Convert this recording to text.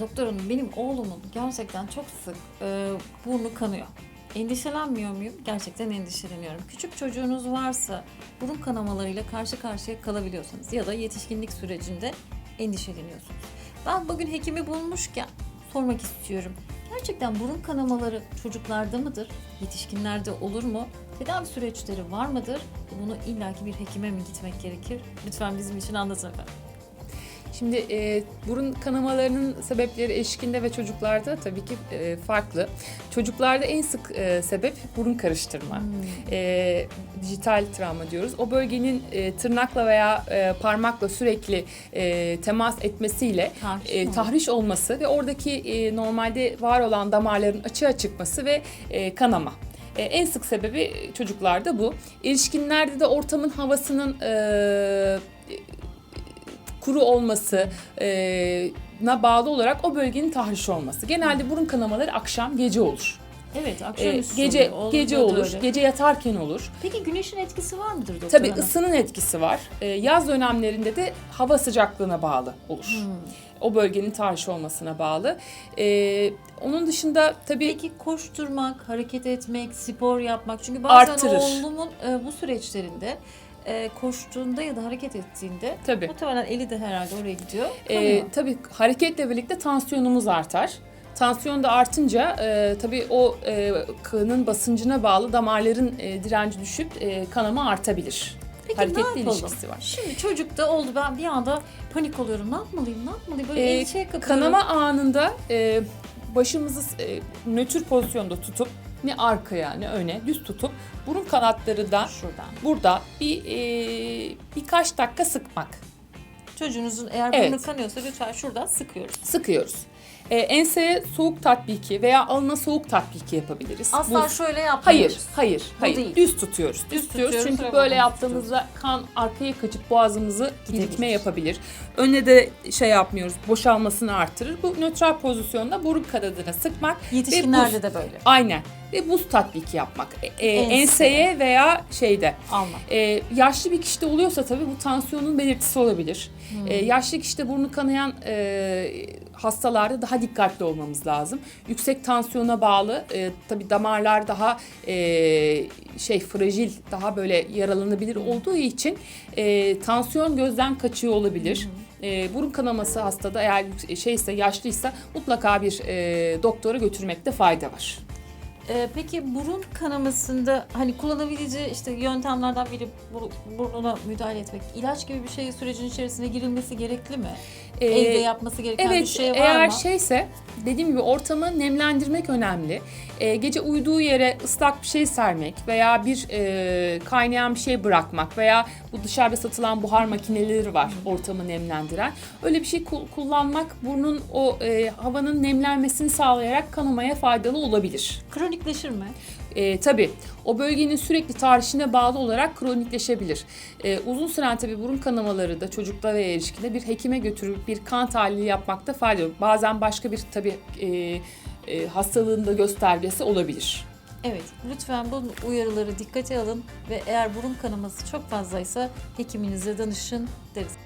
Doktor hanım benim oğlumun gerçekten çok sık e, burnu kanıyor. Endişelenmiyor muyum? Gerçekten endişeleniyorum. Küçük çocuğunuz varsa burun kanamalarıyla karşı karşıya kalabiliyorsanız ya da yetişkinlik sürecinde endişeleniyorsunuz. Ben bugün hekimi bulmuşken sormak istiyorum. Gerçekten burun kanamaları çocuklarda mıdır? Yetişkinlerde olur mu? Tedavi süreçleri var mıdır? Bunu illaki bir hekime mi gitmek gerekir? Lütfen bizim için anlatın efendim. Şimdi e, burun kanamalarının sebepleri erişkinde ve çocuklarda tabii ki e, farklı. Çocuklarda en sık e, sebep burun karıştırma. E, dijital travma diyoruz. O bölgenin e, tırnakla veya e, parmakla sürekli e, temas etmesiyle Tahriş e, tahriş olması ve oradaki e, normalde var olan damarların açığa çıkması ve e, kanama. E, en sık sebebi çocuklarda bu. Erişkinlerde de ortamın havasının e, kuru olması e, na bağlı olarak o bölgenin tahriş olması. Genelde burun kanamaları akşam gece olur. Evet, akşamüstü gece oluyor. Oğlumda gece olur. öyle. Gece yatarken olur. Peki güneşin etkisi var mıdır doktor Tabii hanım? ısının etkisi var. E, yaz dönemlerinde de hava sıcaklığına bağlı olur. Hmm. O bölgenin tahriş olmasına bağlı. E, onun dışında tabii Peki koşturmak, hareket etmek, spor yapmak çünkü bazen Artırır. oğlumun e, bu süreçlerinde e, koştuğunda ya da hareket ettiğinde tabii muhtemelen eli de herhalde oraya gidiyor. e, kanıyor. tabii hareketle birlikte tansiyonumuz artar. Tansiyon da artınca e, tabii o e, kanın basıncına bağlı damarların e, direnci düşüp e, kanama artabilir. Peki ne hareketle yapalım? ilişkisi var. Şimdi çocukta oldu ben bir anda panik oluyorum. Ne yapmalıyım? Ne yapmalıyım? Böyle Ee, endişeye kapılıyorum. Kanama anında e, başımızı e, nötr pozisyonda tutup ne arkaya ne öne düz tutup burun kanatlarından şuradan. burada bir e, birkaç dakika sıkmak. Çocuğunuzun eğer Evet. burnu kanıyorsa lütfen şuradan sıkıyoruz. Sıkıyoruz. E, enseye soğuk tatbiki veya alına soğuk tatbiki yapabiliriz. Asla Bu- şöyle yapmıyoruz. Hayır, hayır, hayır. değil. Düz tutuyoruz. Düz, tutuyoruz tutuyoruz çünkü böyle bunu yaptığımızda kan arkaya kaçıp boğazımızı Gidebilir. birikme yapabilir. Önüne de şey yapmıyoruz, boşalmasını artırır. Bu nötral pozisyonda burun kanadına sıkmak Yetişkinlerde de böyle. Aynen. Ve buz tatbiki yapmak. E, e, Ense. enseye veya şeyde. Almak. E, yaşlı bir kişide oluyorsa tabii bu tansiyonun belirtisi olabilir. Hmm. E, yaşlı kişide burnu kanayan e, hastalarda daha dikkatli olmamız lazım. Yüksek tansiyona bağlı e, tabii damarlar daha e, şey fragil, daha böyle yaralanabilir olduğu için e, tansiyon gözden kaçıyor olabilir. E, burun kanaması hastada eğer yük- şeyse yaşlıysa mutlaka bir e, doktora götürmekte fayda var. Ee, peki burun kanamasında hani kullanabileceği işte yöntemlerden biri bur- burnuna müdahale etmek. İlaç gibi bir şey sürecin içerisine girilmesi gerekli mi? E, Evde yapması gereken bir Evet, şey var eğer mı? şeyse dediğim gibi ortamı nemlendirmek önemli. Ee, gece uyuduğu yere ıslak bir şey sermek veya bir e, kaynayan bir şey bırakmak veya bu dışarıda satılan buhar makineleri var ortamı nemlendiren. Öyle bir şey kul- kullanmak burnun o e, havanın nemlenmesini sağlayarak kanamaya faydalı olabilir. Kronikleşir mi? E, tabii o bölgenin sürekli tahrişine bağlı olarak kronikleşebilir. E, uzun süren tabii burun kanamaları da çocukta ve erişkinde bir hekime götürüp bir kan tahlili yapmakta fayda var. Bazen başka bir tabii e, e, hastalığın da göstergesi olabilir. Evet, lütfen bu uyarıları dikkate alın ve eğer burun kanaması çok fazlaysa hekiminize danışın deriz.